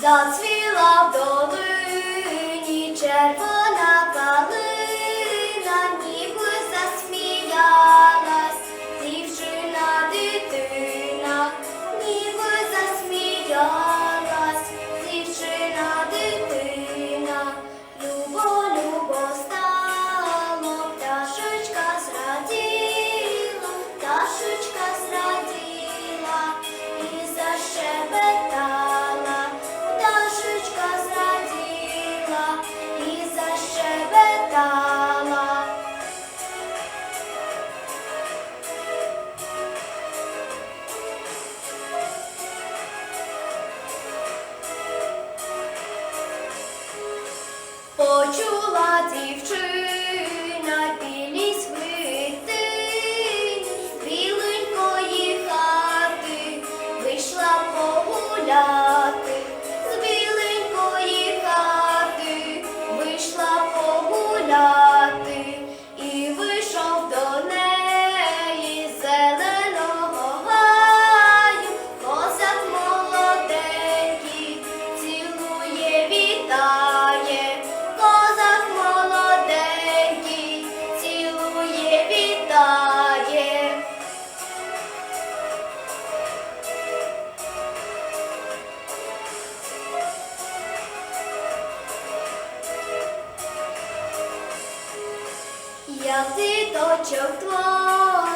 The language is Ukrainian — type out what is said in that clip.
зацвіла до. почула дівчина білі свити, біленької хати вийшла погуляти. Стріл діточок твоїх.